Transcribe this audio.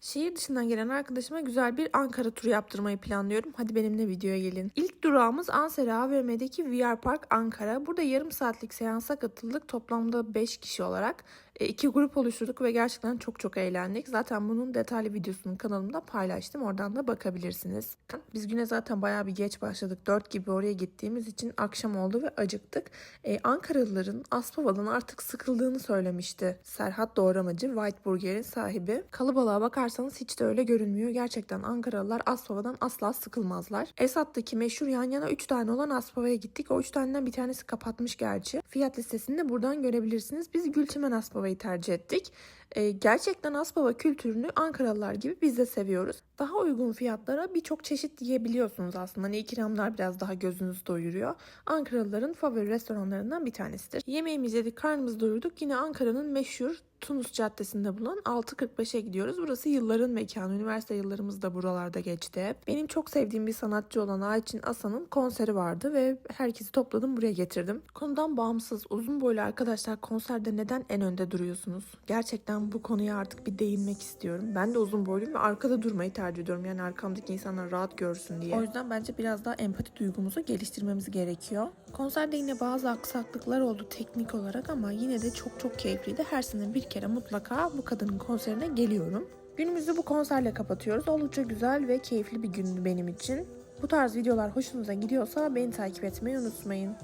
Şehir dışından gelen arkadaşıma güzel bir Ankara turu yaptırmayı planlıyorum. Hadi benimle videoya gelin. İlk durağımız Ansera AVM'deki VR Park Ankara. Burada yarım saatlik seansa katıldık. Toplamda 5 kişi olarak. E, iki grup oluşturduk ve gerçekten çok çok eğlendik. Zaten bunun detaylı videosunu kanalımda paylaştım. Oradan da bakabilirsiniz. Biz güne zaten bayağı bir geç başladık. 4 gibi oraya gittiğimiz için akşam oldu ve acıktık. E, Ankaralıların Aspava'dan artık sıkıldığını söylemişti. Serhat Doğramacı, White Burger'in sahibi. Kalıbalığa bakarsanız hiç de öyle görünmüyor. Gerçekten Ankaralılar Aspava'dan asla sıkılmazlar. Esat'taki meşhur yan yana 3 tane olan Aspava'ya gittik. O 3 taneden bir tanesi kapatmış gerçi. Fiyat listesini de buradan görebilirsiniz. Biz Gülçimen Aspava'yı tercih ettik. Ee, gerçekten Aspava kültürünü Ankaralılar gibi biz de seviyoruz. Daha uygun fiyatlara birçok çeşit yiyebiliyorsunuz aslında. Hani ikramlar biraz daha gözünüzü doyuruyor. Ankaralıların favori restoranlarından bir tanesidir. Yemeğimizi yedik, karnımızı doyurduk. Yine Ankara'nın meşhur Tunus Caddesi'nde bulunan 6.45'e gidiyoruz. Burası yılların mekanı. Üniversite yıllarımız da buralarda geçti. Benim çok sevdiğim bir sanatçı olan Ayçin Asan'ın konseri vardı ve herkesi topladım buraya getirdim. Konudan bağımsız uzun boylu arkadaşlar konserde neden en önde duruyorsunuz? Gerçekten bu konuya artık bir değinmek istiyorum. Ben de uzun boyluyum ve arkada durmayı tercih ediyorum. Yani arkamdaki insanlar rahat görsün diye. O yüzden bence biraz daha empati duygumuzu geliştirmemiz gerekiyor. Konserde yine bazı aksaklıklar oldu teknik olarak ama yine de çok çok keyifliydi. Her sene bir kere mutlaka bu kadının konserine geliyorum. Günümüzü bu konserle kapatıyoruz. Oldukça güzel ve keyifli bir gündü benim için. Bu tarz videolar hoşunuza gidiyorsa beni takip etmeyi unutmayın.